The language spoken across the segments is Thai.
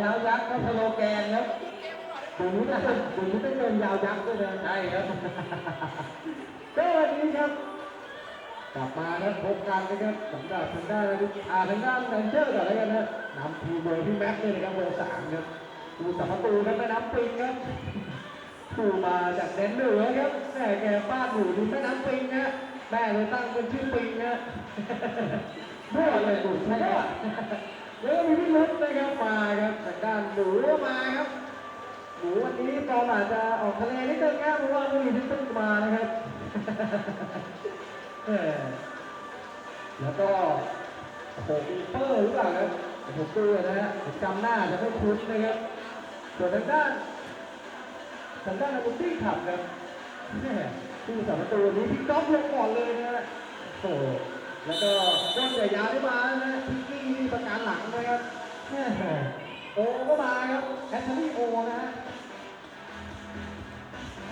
ยาวยักษ์ก็สโลแกนครับถึงนะถึงต้องเป็นยาวยักษ์ด้วยนะใช่ครับก็วันนี้ครับ กลับมาครับพบกันนะครับสำหรับทางด้านอาทางด้านแมนเชอร์ก่อนแล้วกันนะนำทีมโดยพี่แม็กซ์เลยนะครับเบอร์สามครับดูสัมประตูครับแม่น้ำปิงครับผู้มาจากแดนเหนือครับแม่แกบ้านอยู่ริมแม่น้ำปิงนะแม่เลยตั้งเป็นชื่อปิงนะมั่วเลยดูใช่ไหม แล้วมีพี่ลุ้นนะครับมาครับจากด้านหนูมาครับหนูวันนี้ฟอร์มอาจจะออกทะเลนิดนึงครับเพราะว่าไม่มีที่ตึ้งมานะครับแล้วก็โอ้โหปีเปอร์หรือเปล่าครับผมดูนะฮะผมจำหน้าจะไม่คุ้นนะครับส่วนทางด้านทางด้านอาร์ตี้ขับครับแม่ผู้สาประตูนี้พี่ก๊อฟลงก่อนเลยนะฮะโอ้ แล้วก็ต้นใหญ่ยาวที่มานะฮะพี่กี้นี่ประการหลังนะครับแม่โอก็มาครับแอชลีย์โอนะฮะ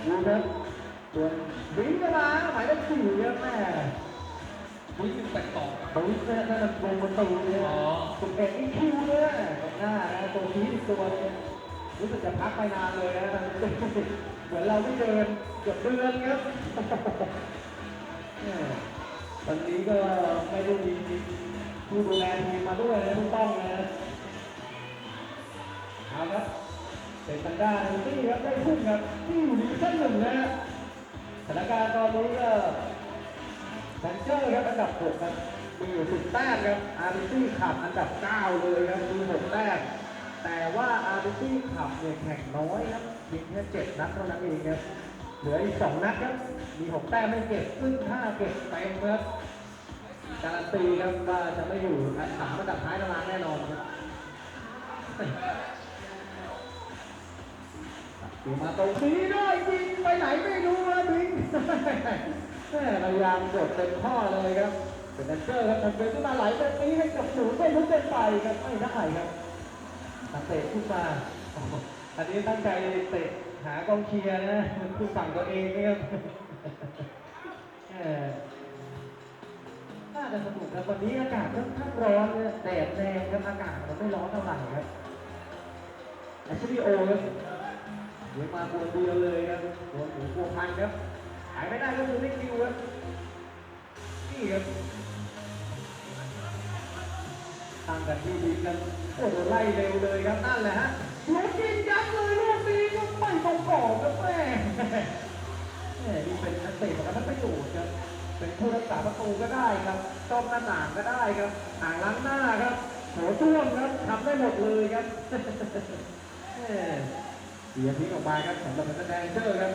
ดูครับส่วนวิงก็มาหมายเลขสี่ครับแม่อุ้ยแปลกต่อผมเนี่ยนั่นมันวงมันตูเนี่ยสุดเอ็ดอีคิวเนี่ยตรงหน้านะตัวนี้อีกตัวนี่ยรู้สึกจะพักไปนานเลยนะเหมือนเราไม่เดินเกือบเดือนครับ ตอนนี้ก็ไม่ได้มีผู้ดูแลทีมมาด้วยนะทุกต้องนะเอาครับเป็นทางด้านที่ครับได้พุ่งครับที่อยู่ดิวิชั่นหนึ่งนะสถานการณ์ตอนนี้ก็แบนเจอร์ครับอันดับ6ครับมีอยู่10แต้มครับอาร์บิซี่ขับอันดับ9เลยครับมี6แต้มแต่ว่าอาร์บิซี่ขับเนี่ยแข่งน้อยครับเพียงแค่7นัดเท่านั้นเองครับ เหลืออีก2นัดครับ มี6แต้มไม่เก็บ ซึ่งถ้าเก็บเต็มครับการันตีครับว่าจะไม่อยู่อันสามอันดับท้ายตารางแน่นอนครับอยู่มาตรงนี้ด้วยยิงไปไหนไม่รู้นะบิงแม่พยายามกดเต็มข้อเลยครับเป็นแดนเซอร์ครับทำเป็นขึ้นมาไหลแบบนี้ให้กับหนูไม่รู้เป็นไปครับไม่ได้ครับนักเตะขึ้นมาอันนี้ตั้งใจเตะ หากองเชียร์นะคือฝั่งตัวเองนะครับแหมน่าจะสนุกครับวันนี้อากาศค่อนข้างร้อนเนี่ยแดดแรงครับอากาศมันไม่ร้อนเท่าไหร่ครับแอชลีโอครับเดี๋ยวมาบวนเดียวเลยครับบวนหมูบวพันครับหายไม่ได้ก็คือไม่คิวครับนี่ครับตั้งกันที่ดีกันโอ้โหไล่เร็วเลยครับนั่นแหละฮะ รถยินยับเลยลูกนี้ก็ไปตรงกรอบครับแม่แม่นี่เป็นนักเตะของนักประโยชน์ครับเป็นผู้รักษาประตูก็ได้ครับต้อมหน้าต่างก็ได้ครับอ่างล้างหน้าครับโหต้วมครับทำได้หมดเลยครับแม่เสียทิ้งออกมาครับสำหรับนักแดงเซอร์ครับ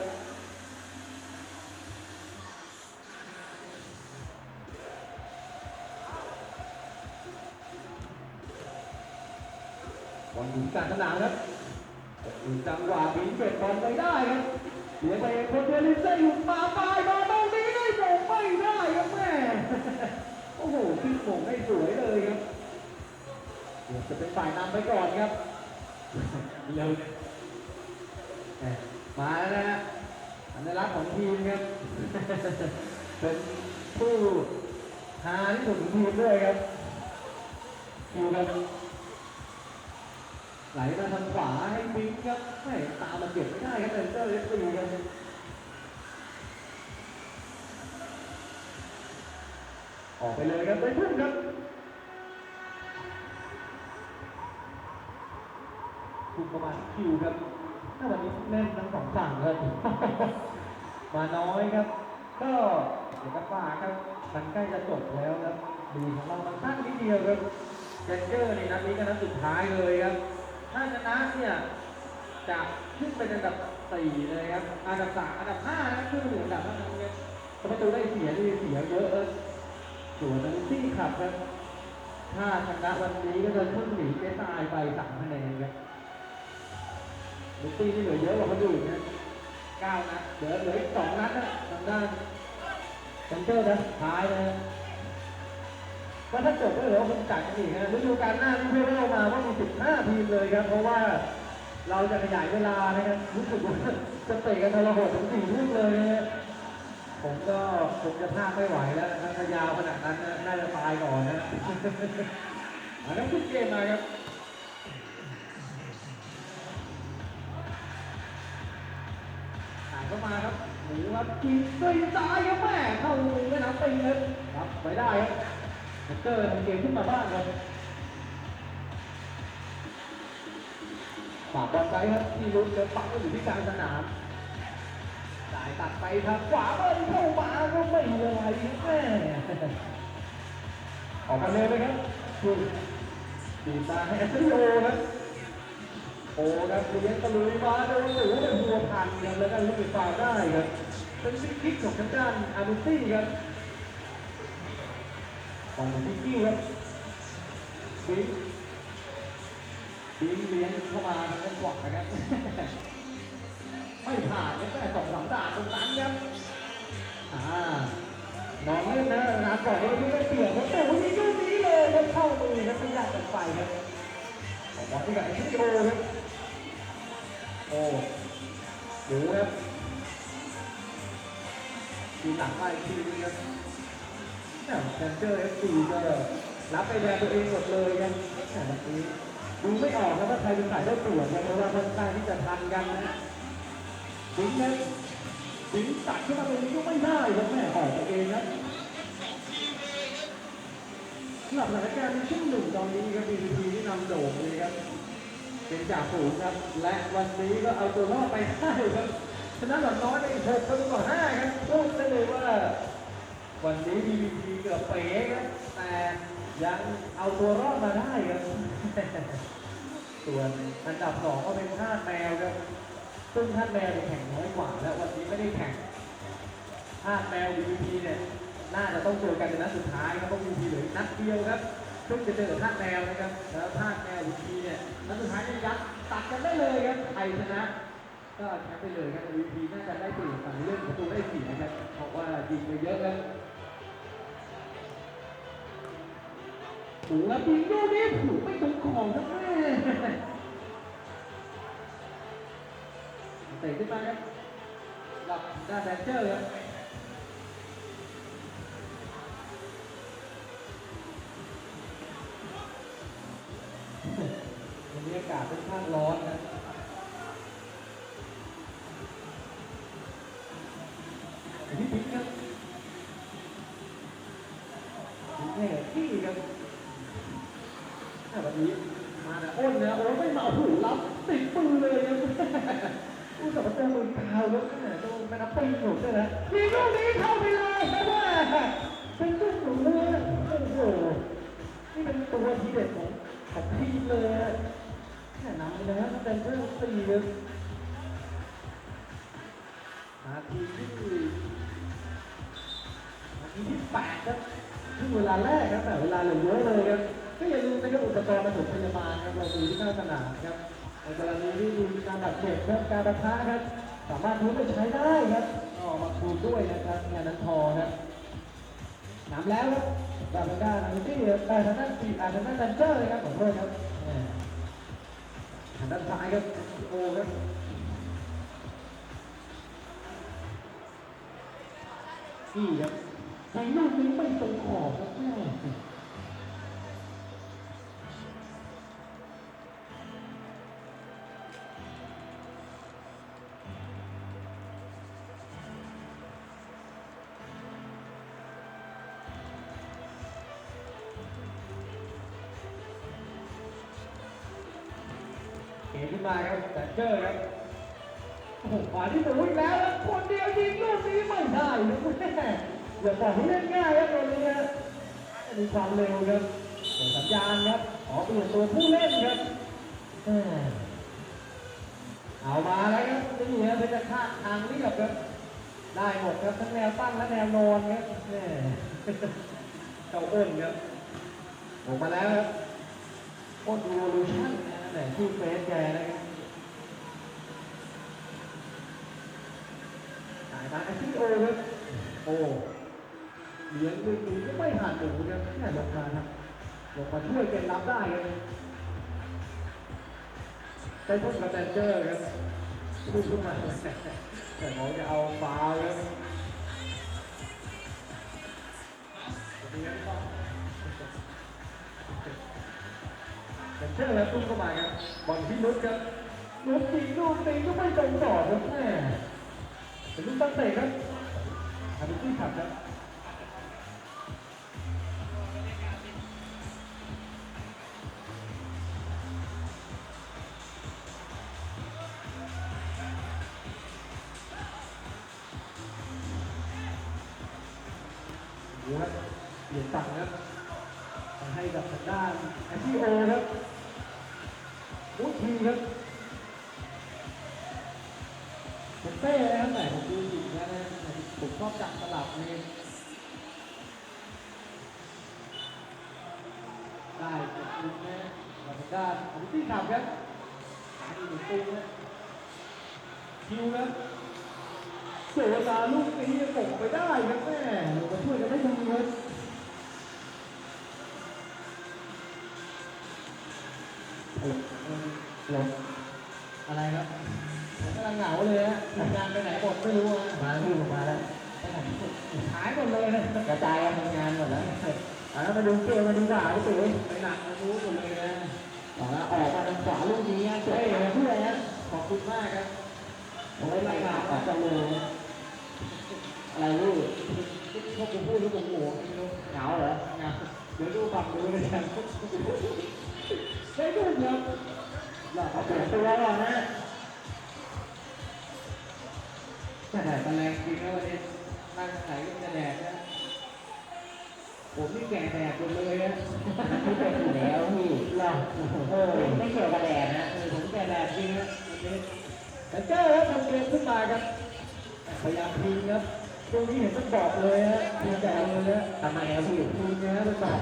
บอลหมุนกลารสนามครับจังหวะบินเก็บบอลไปได้ครับเสียไปเองคนเดียวลินเซ่อยู่มาปลายมาตรงนี้ได้โด่งไม่ได้ครับแม่โอ้โหขึ้นโป่งได้สวยเลยครับเดี๋ยวจะเป็นฝ่ายนำไปก่อนครับเร็วแม่มาแล้วนะฮะสัญลักของทีมครับเป็นผู้หาที่สุดของทีมด้วยครับอยู่กัน ไหลมาทางขวาให้บิงครับไม่ตามมาเก็บไม่ได้ครับเป็นเตอร์เอฟซีครับออกไปเลยครับไปพุ่งครับพุ่งประมาณคิวครับถ้าวันนี้เล่นทั้งสองฝั่งครับมาน้อยครับ ก็เดี๋ยวกันฝากครับมันใกล้จะจบแล้วครับดีของเรามันสั้นนิดเดียวครับเจนเจอร์ในนัดนี้ก็นัดสุดท้ายเลยครับ ถ้าชนะเนี่ยจะขึ้นเป็นอันดับสี่เลยครับ อันดับสามอันดับห้านะขึ้นไปถึงอันดับห้าเนี่ยประตูได้เสียนี่เสียเยอะเลยส่วนนันซี่ขับครับ ถ้าชนะวันนี้ก็จะขึ้นหนีเจตายไปสามคะแนนครับนันซี่นี่เหลือเยอะกว่าคนอื่นนะเก้านัดเหลือเหลืออีกสองนัดนะทางด้านเซนเตอร์นะท้ายนะ แล้ถ้าเกิดก็เหลือคนจัดอีกนะฤดูกาลหน้าที่เพื่อนเรามาว่ามี 15 ทีมเลยครับ เพราะว่าเราจะขยายเวลานะครับรู้สึกว่าจะเตะกันตลาะถึงสี่ทุ่มเลยนะผมก็ผมจะพลาดไม่ไหวแล้วครับถ้ายาวขนาดนั้นน่าจะตายก่อนนะอันนั้นคุณเกมมาครับเข้ามาครับหมูครับกินด้วยซ้ายครัแม่เข้ามือนะครับตีเลยครับไปได้ครับ เบเกอร์ทำเกมขึ้นมาบ้างครับฝากบอลไปครับที่ลุ้นเดินปักก็อยู่ที่กลางสนามจ่ายตัดไปทางขวาเบิ้ลเข้ามาก็ไม่เป็นไรครับแม่ออกมาเร็วเลยครับคุณดีดมาให้แอสซิโอครับโอ้ครับเลี้ยงตะลุยมาโดนหนูเป็นหัวพันกันแล้วก็ลูกไปฟาได้ครับเป็นฟรีคิกของทางด้านอานุตี้ครับ ของพิกกี้ครับบิ๊กบิ๊กเลี้ยงเข้ามาทางด้านขวานะครับ ไม่ผ่านครับแต่สองสามด่านตรงนั้นครับอ่านอนเล่นนะนะก่อนที่จะเปลี่ยนครับแต่วันนี้ลูกนี้เลยครับเข้ามือครับไม่ยากกันไปครับบอลที่กับไอ้ที่โอครับโอ้ดูครับดูหนักไปทีนึงครับ แซนเจอร์เอฟซีก็รับไปแดงตัวเองหมดเลยครับแต่แบบนี้ดูไม่ออกครับว่าใครเป็นฝ่ายได้ตรวจนะเพราะว่าค่อนข้างที่จะทันกันนะถึงนะถึงตัดขึ้นมาตรงนี้ก็ไม่ได้ครับแม่ออกตัวเองครับสำหรับสถานการณ์ในช่วงหนึ่งตอนนี้ครับบีทีที่นำโด่งเลยครับเป็นจ่าฝูงครับ และวันนี้ก็เอาตัวรอดไปได้ครับชนะหลอดน้อยไปหกประตูต่อห้าครับพูดได้เลยว่า วันนี้ BVP เกือบเป๋ครับแต่ยังเอาตัวรอดมาได้ครับ ส่วนอันดับสองก็เป็นท่าแมวครับซึ่งท่าแมวแข่งน้อยกว่า และวันนี้ไม่ได้แข่งท่าแมว BVP เนี่ยน่าจะต้องเจอกันในนัดสุดท้ายครับเพราะ BVP เหลือนัดเดียวครับซึ่งจะเจอกับท่าแมวนะครับแล้วท่าแมว BVP เนี่ยนัดสุดท้ายนี่ยัดตัดกันได้เลยครับใครชนะก็แชมป์ไปเลยครับ MVP น่าจะได้เปรียบฝั่งเรื่องประตูได้เสียนะครับเพราะว่ายิงไปเยอะครับ แล้วยิงลูกนี้ถูไม่ตรงของทั้งแม่เตะขึ้นมาครับหลับด้านแดนเจอร์ครับวันนี้อากาศค่อนข้างร้อนนะ พี่ปิ๊กครับพี่แม่พี่ครับแต่วันนี้มาแต่อ้นนะโอ้ไม่มาหูรับติดปืนเลยครับอู้แต่ว่าเจอมือเท้าแล้วแม่ต้องแม่นับปีหนุน ด้วยนะยิงลูกนี้เข้าไปเลยครับว่าเป็นลูกหนูเลยโอ้โหนี่เป็นตัวทีเด็ดของของทีมเลยนะแค่นำเลยนะเป็นเรื่องสี่เลยนาทีที่นาทีที่แปดครับครึ่งเวลาแรกครับแต่เวลาเหลือเยอะเลยครับก็อย่าลืมนะครับอุปกรณ์ปฐมพยาบาลครับเรามีที่หน้าสนามครับในกรณีที่มีการบาดเจ็บครับการประทะครับสามารถทุบไปใช้ได้ครับ มาคูด้วยนะครับงานนั้นพอครับนำแล้วครับดาวด้านทางที่แต่ทางด้านสี่อาทางด้านดันเจอร์เลยครับขอโทษครับทางด้านซ้ายครับโอครับนี่ครับในลูกนี้ไม่ตรงขอบครับ มาครับแต่เจอครับโอ้โหขวาที่หนูอีกแล้วแล้วคนเดียวยิงลูกนี้ไม่ได้นะคุณแม่อย่าบอกให้เล่นง่ายครับตรงนี้นะมีความเร็วครับส่งสัญญาณครับขอเปลี่ยนตัวผู้เล่นครับเอามาแล้วครับนี่ฮะเป็นจะคาดทางเรียบครับ ได้หมดครับทั้งแนวตั้งและแนวนอนครับเจ้าอ้นครับออกมาแล้วครับอ้นดูโลชั่นนะแหมชื่อเฟซแกนะครับ สายมาแอสซิโอครับโอ้เหรียญหนึ่งหนึ่งก็ไม่ผ่านหนูครับแค่หลงมาครับหลงมาช่วยเกมรับได้ครับได้พบกับแดนเจอร์ครับพูดขึ้นมาแต่เขาจะเอาฟาวครับแดนเจอร์ครับตุ้มเข้ามาครับบอลที่นุชครับนุชยิงลูกตีก็ไม่ตรงต่อครับแม่ เป็นลูกตั้งเตะครับฮาบิตี้ขับครับดูครับเปลี่ยนฝั่งครับให้กับทางด้านแอชชี่โอครับมุดทีครับ เต้นะครับไหนผมดูอยู่นะนะผมชอบจับสลับเลยได้ขอบคุณนะขอบคุณด้านอันนี้ที่ขับครับอันนี้หนึ่งตุ้งนะคิวครับเสียเวลาลูกนี้ยังตกไปได้ครับแม่ลงมาช่วยกันได้ดีครับเออเออเอะไรครับ กำลังเหงาเลยฮะงานไปไหนหมดไม่รู้ฮะมาที่ผมมาแล้วไปไหนหายหมดเลยนะกระจายกันทำงานหมดแล้วอ่ามาดูเกมมาดูขวาพี่ตุ๋ยไปหนักมารู้หมดเลยนะออกมาออกมาทางขวาลูกนี้ฮะเฮ้ยเพื่อนะขอบคุณมากครับผมไม่ไล่ขาวออกจากเลยอะไรลูกพวกกูพูดลูกกูหัวไม่รู้เหงาเหรอเหงาเดี๋ยวดูฝั่งดูเลยกันได้ดูครับเราขอเปลี่ยนตัวก่อนนะ จะแดดแมลงจริงนะวันนี้นั่งไหนก็จะแดดนะผมนี่แก่แดดหมดเลยนะไม่เป็นอยู่แล้วพี่เราเออไม่เกี่ยวกับแดดนะเออผมแก่แดดจริงนะวันนี้แต่เจ้าครับทำเกมขึ้นมาครับพยายามพิงครับตรงนี้เห็นต้องบอกเลยฮะพิงแดดเลยนะทำไมครับพี่พิงนะฮะต้องบอก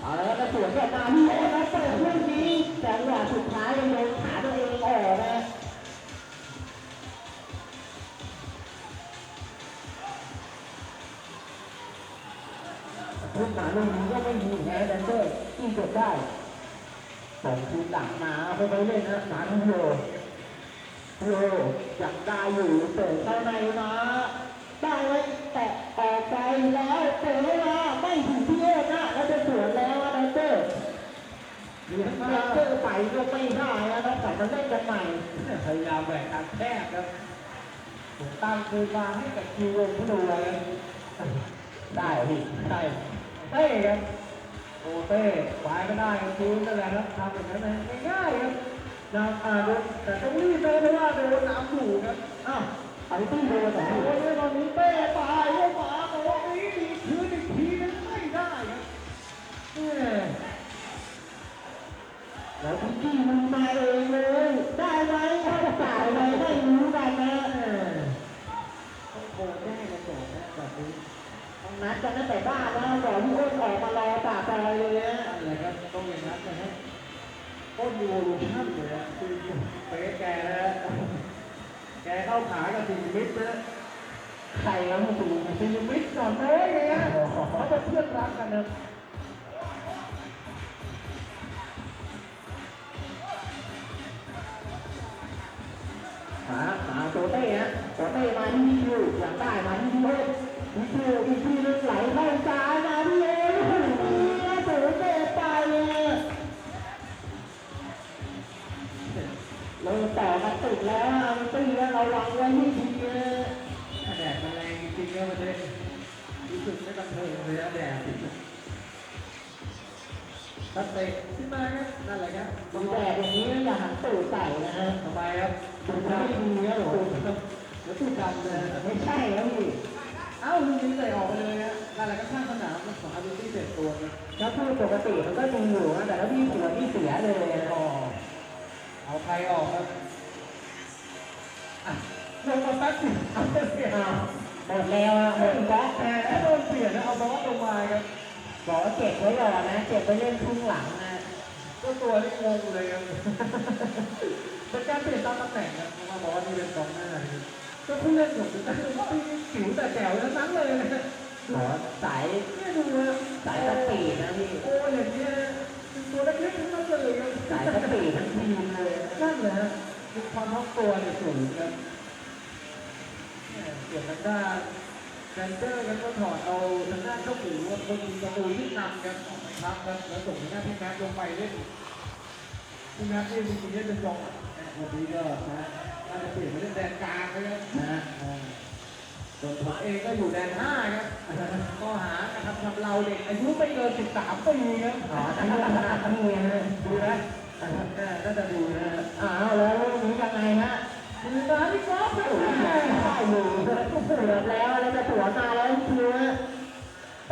เอาแล้วก็สวนกลับมาพี่โอ้แล้วเปิดเรื่องนี้แต่จังหวะสุดท้ายยังโดนขาตัวเองออกนะ พื้นฐานตรงนี้ก็ไม่มีแพ้แดนเซอร์ที่เกิดได้ส่งคืนหลังมาเอาไปไปเล่นนะสามโยโยอยากได้อยู่เตะเข้าในมาได้ไว้แตะออกไปแล้วเตะมาไม่ถึงที่โอ้นะแล้วจะสวนแล้วนะเตอร์เลี้ยงเตอร์ไปก็ไม่ได้นะต้องกลับมาเล่นกันใหม่พยายามแหวกทางแคบครับผมตั้งคืนมาให้กับคิววงผู้ดูเลยได้พี่ใช่ เต้ครับโอเต้ขวายไม่ได้ครับคิวนั่นแหละครับทำแบบนั้นนะง่ายๆครับนำอ่าโดนแต่ต้องรีบเลยเพราะว่าโดนน้ำถูกครับอ้าวอันนี้ที่โดนแต่โอ้ยตอนนี้เต้ตายแล้วหมาบอกว่านี้ดีคืนอีกทีนึงไม่ได้ครับแม่แล้วพี่กี้มันมาเองเลยได้ไหมถ้าจะจ่ายไปไม่รู้กันนะต้องโกงได้กันก่อนนะแบบนี้ต้อง นัดกันตั้งแต่บ้านแล้วก่อนที่อ้นออกมารอปากซอยเลยนะอะไรครับต้องอย่างนั้นนะฮะต้นยูโรชั่นเลยอะคือเป๊ะแกนะฮะแกเข้าขากับสีมิตรนะใครแล้วมึงดูสีมิตรก่อนเลยเนี่ยเขาเป็นเพื่อนรักกันนะหาหาโตเต้ฮะโตเต้มาที่พี่อยู่อยากได้มาที่พี่เพี่ยู อีกทีนึงไติมันก็ดีอยู่นะแต่ถ้าพี่เสียพี่เสียเลยนะอ๋อเอาใครออกครับอะลงมาแป๊บสิเอาเปลี่ยหมดแล้วอะหมดบล็อกแต่นะถ้าโดนเปลี่ยนนะเอาบอสลงมาครับบอกว่าเก็บไว้ก่อนนะเก็บไว้เล่นครึ่งหลังนะก็ตัวนี่งงเลยครับเป็นการเปลี่ยนตามตำแหน่งนะเพราะว่าบอสนี่เป็นกองหน้านะครับก็ผู้เล่นผมจะต้องผิวแต่แจ๋วทั้งนั้นเลยนะ ขอสายเนี่ยดูนะสายสปีดนะพี่โอ้ยอย่างเงี้ยเป็นตัวเล็กๆทั้งนั้นเลยครับสายสปีดทั้งทีมเลยนะนั่นแหละฮะมีความท้องตัวเนี่ยสูงครับแหม่ส่วนทางด้านแซนเตอร์กันก็ถอดเอาทางด้านเจ้าหมูว่าคนยิงประตูที่นำกันออกไปครับครับแล้วส่งทางด้านพี่แม็กซ์ลงไปเล่นพี่แม็กซ์นี่จริงๆเล่นเป็นกองหลังนะวันนี้ก็นะน่าจะเปลี่ยนมาเล่นแดนกลางเลยครับนะอ่า ส่วนผมเองก็อยู่แดนห้าครับข้อหากระทำชำเราเด็กอายุไม่เกิน13ปีครับอ๋อทั้งเรื่องนะทั้งเมียนะดูนะเออน่าจะดูนะฮะอ้าวแล้วเรื่องนี้ยังไงฮะมือมาที่กอล์ฟนะโอ้โอ้ยโหได้อยู่เสือกแล้วแล้วจะสวนมาแล้วคิวฮะ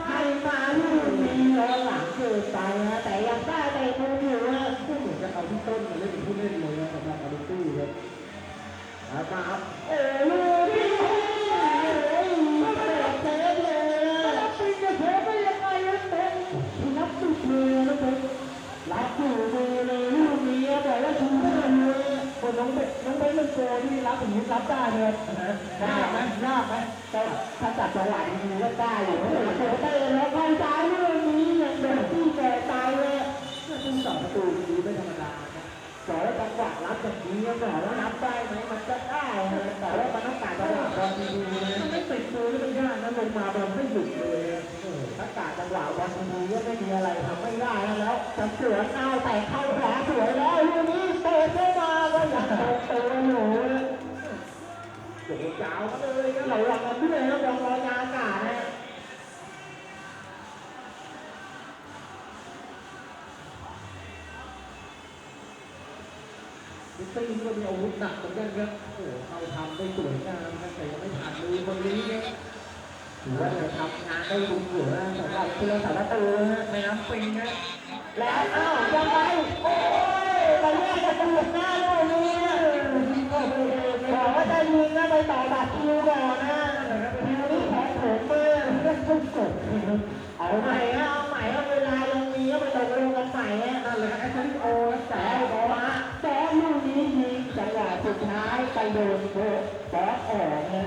ให้มาลูกนี้แล้วหลังเกิดไปฮะแต่ยังได้แต่มืออยู่ฮะก็เหมือนจะเอาที่ต้นมาเล่นเป็นผู้เล่นเลยนะสำหรับอารุตี้ครับเอามาครับโอ้ลูก ได้อยู่ไม่เตะเตะแล้วเข้าใจเรื่องนี้ยังโดนที่แก่ตายเลยซึ่งสองประตูดีไม่ธรรมดาครับสอนจังหวะรับแบบนี้ก็บอกว่านับได้ไหมมันก็ได้แต่ว่ามันต้องการจังหวะบอลดีๆนะมันไม่ติดมือมันยากนะลงมาบอลไม่หยุดเลยออถ้าการจังหวะบอลดีๆก็ไม่มีอะไรทำไม่ได้แล้วจะสวนเอาแต่เข้าขวาสวย ตตี้ก็มีอาวุธหนักเหมือนกันครับโอ้โหเขาทำได้สวยงามครับแต่ยังไม่ผ่านมือคนนี้ครับถือว่าจะทำงานได้ดีอยู่นะสำหรับเพื่อสารตูนะแม่น้ำปิงนะแล้วอ้าวยังไงโอ้ยมาแยกกันตรงหน้าโลกนี้บอกว่าจะยิงนะไปต่อบัตรคิวก่อนนะคิวนี่ของผมเมื่อเรื่องทุกกดเอาใหม่เอาใหม่เอาเวลายังมีก็ไปตกลงกันใหม่นั่นเลยครับแอสเซนโอแต่ สุดท้ายไปโดนโบสบอสออกนะ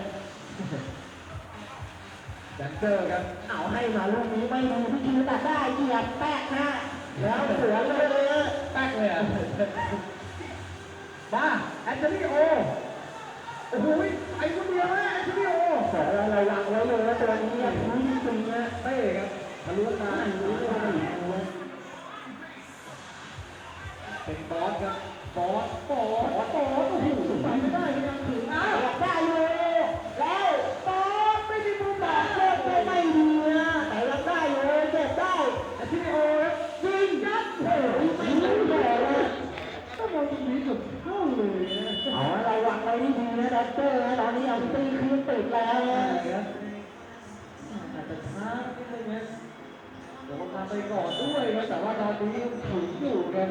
แดนเซอร์ครับเอาให้มาลูกนี้ไม่ดีพี่คิวตัดได้เหยียบแป๊กนะแล้วสวนเลยนะแป๊กเลยอะมาแอนเจลิโอโอ้โหไอ้คนเดียวนะแอนเจลิโอขอระวังไว้เลยนะตัวนี้อะรู้จริงๆนะเต้ครับทะลุมาไม่รู้เลยเป็นบอสครับ บอส บอส โอ้โหโอ้โหไปไม่ได้ยังถึงอ้าวได้เลยแล้วตอนไม่มีมุมบอลเจ็บไม่ดีนะแต่ยังได้เลยเจ็บได้ แอนเจลิโอครับ ยิงยัดโอ้ยไม่รู้เลยนะ ก็มองตรงนี้สุดเข้าเลยนะ เอาระวังไว้ดีๆนะด็อกเตอร์นะตอนนี้เอาตีคืนติดแล้ว ใช่ นะครับ อาจจะช้านิดนึงนะโดนมาไปก่อนด้วยครับแต่ว่าตอนนี้ถึงอยู่กัน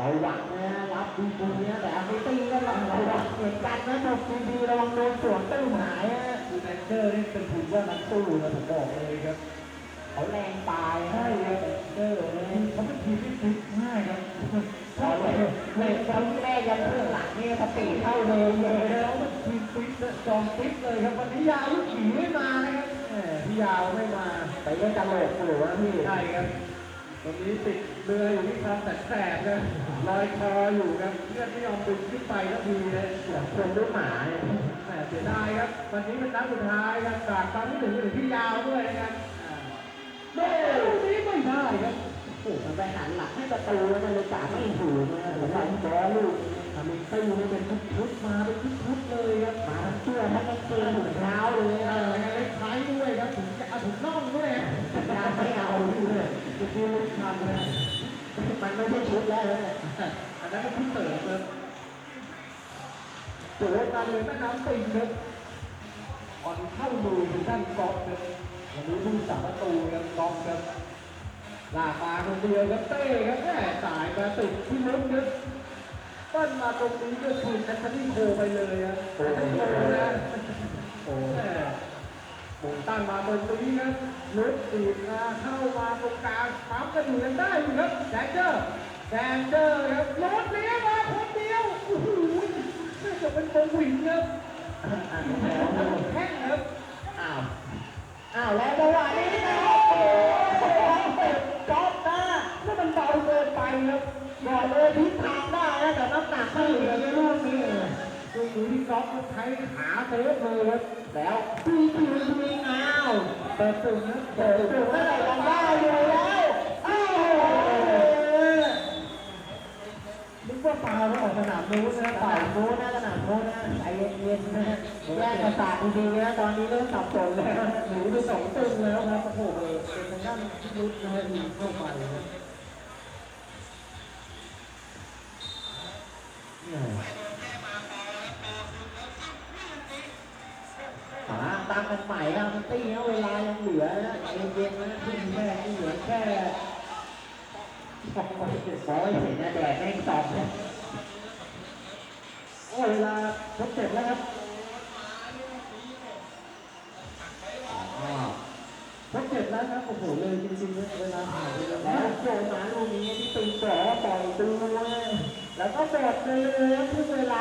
ระวังนะรับดีๆนะแต่เอาไปตีก็ระวังเหมือนกันนะถูกดีๆระวังโดนสวนตื้มหายนะ คือแดนเจอร์นี่เป็นถือว่านักสู้นะผมบอกเลยครับ เขาแรงตาย ใช่ ให้ ค เล รับ ย แดนเจอร์นี่เขาเป็นทีมที่พลิกง่ายครับ พอเลยเล่นครั้งแรกยัน เพื่อนหลังนี่สติเข้าเลยเลเลยยแล้วมันทีมฟิตนะจอมฟิตเลยครับวันนี้ยาวลูกขี่ไม่มานะครับแหมพี่ยาวไม่มาไปเล่นตลกหรือว่าพี่ใช่ครับวันนี้ติดเรืออยู่ที่คลองแสบๆครับลอยคออยู่ครับเพื่อนไม่ยอมดึงขึ้นไปสักทีเลยอย่างคนด้วยหมาเนี่ยแหมเสียดายครับ วันนี้เป็นนัดสุดท้ายครับฝากความคิดถึงไปถึงพี่ยาวด้วยนะครับอ่าโอ้ลูกนี้ไม่ได้ครับโอ้มันไปหันหลังให้ประตูแล้วมันเลยจ่าไม่ถูกนะผมว่าบอลลูก ทำเป็นตู้อเป็นชุดๆมาเป็นชุดๆเลยครับมาทั้งเสื้อทั้งกางเกงถุงเท้าเลยเอะอแล้วก็เล็กท้ายด้วยครับถึงจะเอาถุงน่องด้วยยังไม่เอาอยู่เลยจะดูลูกทันเลยมันไม่ใช่ชุดแล้วเลยอันนั้นเป็นที่เติร์ครับโจทย์มาเลยแม่น้ำปิงครับอ่อนเข้ามือถึงด้านกอล์ฟครับวันนี้ผู้สามประตูครับกอล์ฟครับลากมาคนเดียวครับเต้ครับแม่สายมาติดที่ลึกครับ ปั้นมาตรงนี้ก็คือแอนโทนีโคไปเลยครับแอนโทนีโคนะโอ้หมุนตั้งมาบนตรงนี้ครับลุกตีดมาเข้ามาตรงกลางปั๊มกันอยู่ยังได้อยู่ครับแดนเจอร์แดนเจอร์ครับรถเลี้ยงมาคนเดียวโอ้โหน่าจะเป็นโบวินครับแข้งครับอ้าวอ้าวแล้วจังหวะนี้นะโอ้โหจ๊อบนะนี่มันเบาเกินไปครับ บอกเลยทิศทางได้นะแต่น้ำหนักไม่เหลือในลูกนี้ดูมือที่ก๊อฟใช้ขาเซฟเลยครับแล้วพีคิวทีอ้าวเปิดตึงเปิดตัวให้เรายังได้อยู่แล้วอ้าวนึกว่าก็ฟาวแล้วออกสนามนู้นนะสฝ่านายมโน้นนะสนามโน้นนะใจเย็นๆนะแยกประสาทจริงๆนะตอนนี้เริ่มสับสนแล้วหนีไปสองตึงแล้วครับโอ้โหเป็นทางด้านพิรุษนะฮะยิงเข้าไป นะเนี่ยหาตั้งกันใหม่ครับมันตี้นะเวลายังเหลือนะเย็นๆนะที่แม่ที่เหลือแค่สองวันเจ็ดร้อยเห็นนะแดดแม่งสองโอ้เวลาทดเสร็จแล้วครับอ๋อทดเสร็จแล้วครับโอ้โหเลยจริงๆเวลาผ่านไปแล้วแล้โจมาลูกนี้ที่ตีก่อต่อยตัว แล้วก็บอกเลยนะทุกเวลา